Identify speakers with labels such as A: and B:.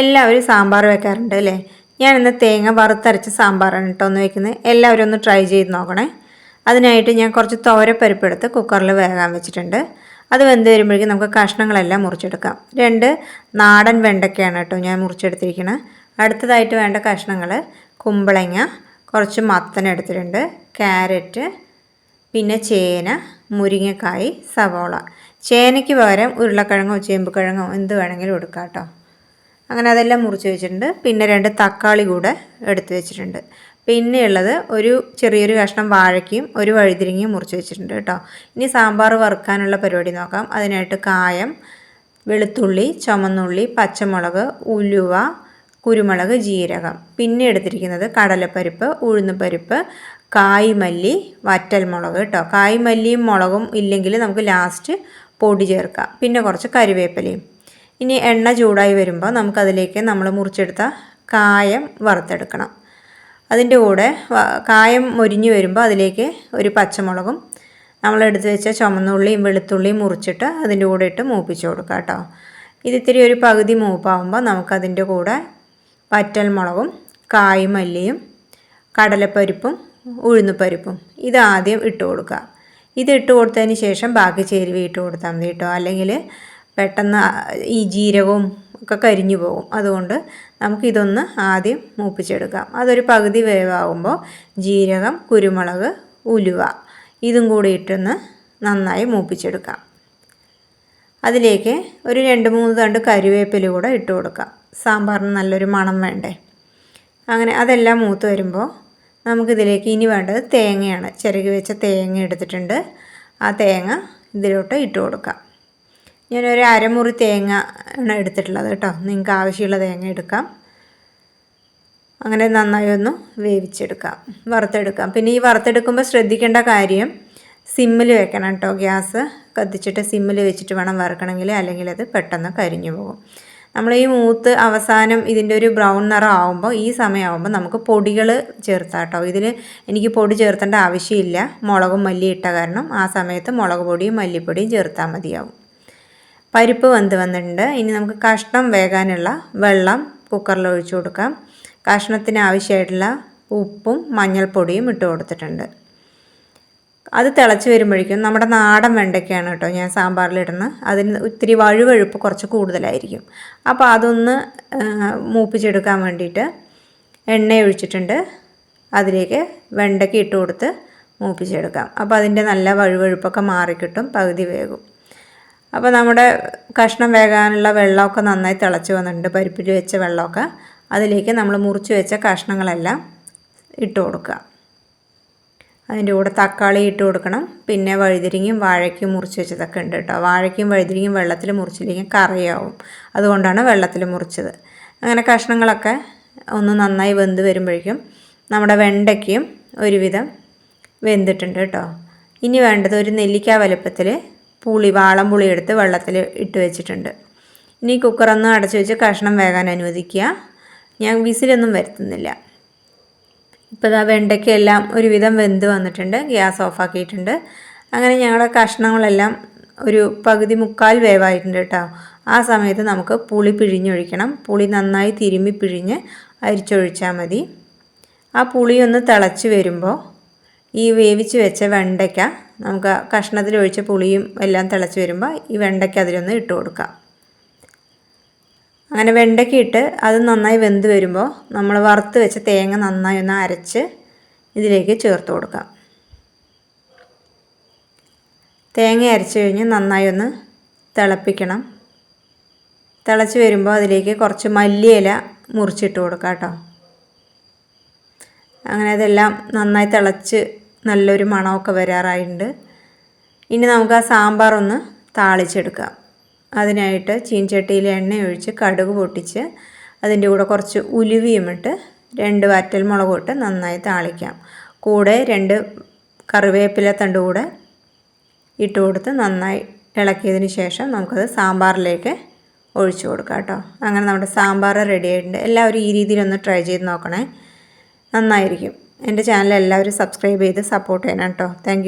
A: എല്ലാവരും സാമ്പാർ വെക്കാറുണ്ട് അല്ലേ? ഇന്ന് തേങ്ങ വറുത്തരച്ച് സാമ്പാറാണ് കേട്ടോ ഒന്ന് വെക്കുന്നത് എല്ലാവരും ഒന്ന് ട്രൈ ചെയ്ത് നോക്കണേ. അതിനായിട്ട് ഞാൻ കുറച്ച് തോരപ്പരിപ്പ് എടുത്ത് കുക്കറിൽ വേകാൻ വെച്ചിട്ടുണ്ട്. അത് വെന്ത് വരുമ്പോഴേക്കും നമുക്ക് കഷ്ണങ്ങളെല്ലാം മുറിച്ചെടുക്കാം. രണ്ട് നാടൻ വെണ്ടയ്ക്കയാണ് കേട്ടോ ഞാൻ മുറിച്ചെടുത്തിരിക്കുന്നത് അടുത്തതായിട്ട് വേണ്ട കഷ്ണങ്ങൾ കുമ്പളങ്ങ കുറച്ച് മത്തൻ എടുത്തിട്ടുണ്ട് ക്യാരറ്റ് പിന്നെ ചേന മുരിങ്ങക്കായ് സവോള. ചേനയ്ക്ക് പകരം ഉരുളക്കിഴങ്ങോ ചേമ്പ് കിഴങ്ങോ എന്ത് വേണമെങ്കിലും എടുക്കാം കേട്ടോ. അങ്ങനെ അതെല്ലാം മുറിച്ച് വെച്ചിട്ടുണ്ട്. പിന്നെ രണ്ട് തക്കാളി കൂടെ എടുത്ത് വെച്ചിട്ടുണ്ട്. പിന്നെയുള്ളത് ഒരു ചെറിയൊരു കഷ്ണം വാഴയ്ക്കും ഒരു വഴുതിരിങ്ങയും മുറിച്ച് വെച്ചിട്ടുണ്ട് കേട്ടോ. ഇനി സാമ്പാർ വറുക്കാനുള്ള പരിപാടി നോക്കാം. അതിനായിട്ട് കായം വെളുത്തുള്ളി ചുമന്നുള്ളി പച്ചമുളക് ഉലുവ കുരുമുളക് ജീരകം. പിന്നെ എടുത്തിരിക്കുന്നത് കടലപ്പരിപ്പ് ഉഴുന്നുപരിപ്പ് കായ്മല്ലി വറ്റൽമുളക് കേട്ടോ. കായ്മല്ലിയും മുളകും ഇല്ലെങ്കിൽ നമുക്ക് ലാസ്റ്റ് പൊടി ചേർക്കാം. പിന്നെ കുറച്ച് കരിവേപ്പിലയും. ഇനി എണ്ണ ചൂടായി വരുമ്പോൾ നമുക്കതിലേക്ക് നമ്മൾ മുറിച്ചെടുത്ത കായം വറുത്തെടുക്കണം. അതിന്റെ കൂടെ കായം മൊരിഞ്ഞ് വരുമ്പോൾ അതിലേക്ക് ഒരു പച്ചമുളകും നമ്മൾ എടുത്ത് വെച്ച ചുമന്നുള്ളിയും വെളുത്തുള്ളിയും മുറിച്ചിട്ട് അതിന്റെ കൂടെ ഇട്ട് മൂപ്പിച്ച് കൊടുക്കുക കേട്ടോ ഇതിത്തിരി ഒരു പകുതി മൂപ്പാവുമ്പോൾ നമുക്കതിന്റെ കൂടെ വറ്റൽമുളകും കായ്മല്ലിയും കടലപ്പരിപ്പും ഉഴുന്നുപരിപ്പും ആദ്യം ഇട്ട് കൊടുക്കുക ഇത് ഇട്ട് കൊടുത്തതിന് ശേഷം ബാക്കി ചേരുവ ഇട്ട് കൊടുത്താൽ മതി കേട്ടോ അല്ലെങ്കിൽ പെട്ടെന്ന് ഈ ജീരകവും ഒക്കെ കരിഞ്ഞു പോകും. അതുകൊണ്ട് നമുക്കിതൊന്ന് ആദ്യം മൂപ്പിച്ചെടുക്കാം. അതൊരു പകുതി വേവാകുമ്പോൾ ജീരകം കുരുമുളക് ഉലുവ ഇതും കൂടി ഇട്ടൊന്ന് നന്നായി മൂപ്പിച്ചെടുക്കാം. അതിലേക്ക് ഒരു രണ്ട് മൂന്ന് തണ്ട് കരിവേപ്പില കൂടെ ഇട്ട് കൊടുക്കാം. സാമ്പാറിന് നല്ലൊരു മണം വേണ്ടേ? അങ്ങനെ അതെല്ലാം മൂത്ത് വരുമ്പോൾ നമുക്കിതിലേക്ക് ഇനി വേണ്ടത് തേങ്ങയാണ്. ചിരകി വെച്ച തേങ്ങ എടുത്തിട്ടുണ്ട്. ആ തേങ്ങ ഇതിലോട്ട് ഇട്ട് കൊടുക്കാം. ഞാനൊരു അരമുറി തേങ്ങ ആണ് എടുത്തിട്ടുള്ളത് കേട്ടോ. നിങ്ങൾക്ക് ആവശ്യമുള്ള തേങ്ങ എടുക്കാം. അങ്ങനെ നന്നായി ഒന്ന് വേവിച്ചെടുക്കാം. വറുത്തെടുക്കാം. പിന്നെ ഈ വറുത്തെടുക്കുമ്പോൾ ശ്രദ്ധിക്കേണ്ട കാര്യം സിമ്മിൽ വെക്കണം കേട്ടോ. ഗ്യാസ് കത്തിച്ചിട്ട് സിമ്മിൽ വെച്ചിട്ട് വേണം വറുക്കണമെങ്കിൽ അല്ലെങ്കിൽ അത് പെട്ടെന്ന് കരിഞ്ഞു പോകും. നമ്മൾ ഈ മൂത്ത് അവസാനം ഇതിന്റെ ഒരു ബ്രൗൺ നിറം ആകുമ്പോൾ ഈ സമയമാകുമ്പോൾ നമുക്ക് പൊടികൾ ചേർത്താം കേട്ടോ. ഇതിൽ എനിക്ക് പൊടി ചേർത്തേണ്ട ആവശ്യമില്ല. മുളകും മല്ലി ഇട്ട കാരണം ആ സമയത്ത് മുളക് പൊടിയും മല്ലിപ്പൊടിയും ചേർത്താൽ മതിയാവും. പരിപ്പ് വെന്ത് വന്നിട്ടുണ്ട്. ഇനി നമുക്ക് കഷ്ണം വേകാനുള്ള വെള്ളം കുക്കറിൽ ഒഴിച്ചു കൊടുക്കാം. കഷ്ണത്തിന് ആവശ്യമായിട്ടുള്ള ഉപ്പും മഞ്ഞൾപ്പൊടിയും ഇട്ട് കൊടുത്തിട്ടുണ്ട്. അത് തിളച്ച് വരുമ്പോഴേക്കും നമ്മുടെ നാടൻ വെണ്ടയ്ക്കാണ് കേട്ടോ ഞാൻ സാമ്പാറിലിടുന്നത് അതിന് ഒത്തിരി വഴുവഴുപ്പ് കുറച്ച് കൂടുതലായിരിക്കും. അപ്പോൾ അതൊന്ന് മൂപ്പിച്ചെടുക്കാൻ വേണ്ടിയിട്ട് എണ്ണ ഒഴിച്ചിട്ടുണ്ട്. അതിലേക്ക് വെണ്ടയ്ക്ക് ഇട്ട് കൊടുത്ത് മൂപ്പിച്ചെടുക്കാം. അപ്പോൾ അതിന്റെ നല്ല വഴുവഴുപ്പൊക്കെ മാറിക്കിട്ടും പകുതി വേകും. അപ്പോൾ നമ്മുടെ കഷ്ണം വേകാനുള്ള വെള്ളമൊക്കെ നന്നായി തിളച്ച് വന്നിട്ടുണ്ട്. പരിപ്പിൽ വെച്ച വെള്ളമൊക്കെ. അതിലേക്ക് നമ്മൾ മുറിച്ച് വെച്ച കഷ്ണങ്ങളെല്ലാം ഇട്ട് കൊടുക്കുക. അതിന്റെ കൂടെ തക്കാളി ഇട്ട് കൊടുക്കണം. പിന്നെ വഴുതിരിങ്ങയും വാഴയ്ക്കും മുറിച്ച് വെച്ചതൊക്കെ ഉണ്ട് കേട്ടോ. വാഴയ്ക്കും വഴുതിരിങ്ങയും വെള്ളത്തിൽ മുറിച്ചില്ലെങ്കിൽ കറിയാവും. അതുകൊണ്ടാണ് വെള്ളത്തിൽ മുറിച്ചത്. അങ്ങനെ കഷ്ണങ്ങളൊക്കെ ഒന്ന് നന്നായി വെന്ത് വരുമ്പോഴേക്കും നമ്മുടെ വെണ്ടയ്ക്കും ഒരുവിധം വെന്തിട്ടുണ്ട് കേട്ടോ. ഇനി വേണ്ടത് ഒരു നെല്ലിക്ക വലുപ്പത്തിൽ പുളി വാളം പുളി എടുത്ത് വെള്ളത്തിൽ ഇട്ട് വെച്ചിട്ടുണ്ട്. ഇനി കുക്കറൊന്ന് അടച്ചു വെച്ച് കഷ്ണം വേകാൻ അനുവദിക്കുക. ഞാൻ വിസിലൊന്നും വരുത്തുന്നില്ല. ഇപ്പോൾ ഇതാ വെണ്ടയ്ക്കെല്ലാം ഒരുവിധം വെന്ത് വന്നിട്ടുണ്ട്. ഗ്യാസ് ഓഫാക്കിയിട്ടുണ്ട്. അങ്ങനെ ഞങ്ങളുടെ കഷ്ണങ്ങളെല്ലാം ഒരു പകുതി മുക്കാൽ വേവായിട്ടുണ്ട് കേട്ടോ. ആ സമയത്ത് നമുക്ക് പുളി പിഴിഞ്ഞൊഴിക്കണം. പുളി നന്നായി തിരുമ്മി പിഴിഞ്ഞ് അരിച്ചൊഴിച്ചാൽ മതി. ആ പുളിയൊന്ന് തിളച്ച് വരുമ്പോൾ ഈ വേവിച്ച് വെച്ച വെണ്ടയ്ക്ക നമുക്ക് കഷ്ണത്തിലൊഴിച്ച പുളിയും എല്ലാം തിളച്ച് വരുമ്പോൾ ഈ വെണ്ടയ്ക്ക അതിലൊന്ന് ഇട്ട് കൊടുക്കാം. അങ്ങനെ വെണ്ടയ്ക്ക ഇട്ട് അത് നന്നായി വെന്ത് വരുമ്പോൾ നമ്മൾ വറുത്ത് വെച്ച തേങ്ങ നന്നായി ഒന്ന് അരച്ച് ഇതിലേക്ക് ചേർത്ത് കൊടുക്കാം. തേങ്ങ അരച്ച് കഴിഞ്ഞ് നന്നായി ഒന്ന് തിളപ്പിക്കണം. തിളച്ച് വരുമ്പോൾ അതിലേക്ക് കുറച്ച് മല്ലിയില മുറിച്ചിട്ട് കൊടുക്കാം കേട്ടോ. അങ്ങനെ അതെല്ലാം നന്നായി തിളച്ച് നല്ലൊരു മണമൊക്കെ വരാറായിട്ടുണ്ട്. ഇനി നമുക്ക് ആ സാമ്പാർ ഒന്ന് താളിച്ചെടുക്കാം. അതിനായിട്ട് ചീൻചട്ടിയിൽ എണ്ണ ഒഴിച്ച് കടുക് പൊട്ടിച്ച് അതിന്റെ കൂടെ കുറച്ച് ഉലുവിയും ഇട്ട് രണ്ട് വറ്റൽമുളകും ഇട്ട് നന്നായി താളിക്കാം. കൂടെ രണ്ട് കറിവേപ്പില തണ്ട് കൂടെ ഇട്ട് കൊടുത്ത് നന്നായി ഇളക്കിയതിന് ശേഷം നമുക്കത് സാമ്പാറിലേക്ക് ഒഴിച്ചു കൊടുക്കാം കേട്ടോ. അങ്ങനെ നമ്മുടെ സാമ്പാർ റെഡി ആയിട്ടുണ്ട്. എല്ലാവരും ഈ രീതിയിലൊന്ന് ട്രൈ ചെയ്ത് നോക്കണേ. നന്നായിരിക്കും. എന്റെ ചാനൽ എല്ലാവരും സബ്സ്ക്രൈബ് ചെയ്ത് സപ്പോർട്ട് ചെയ്യണം കേട്ടോ. താങ്ക്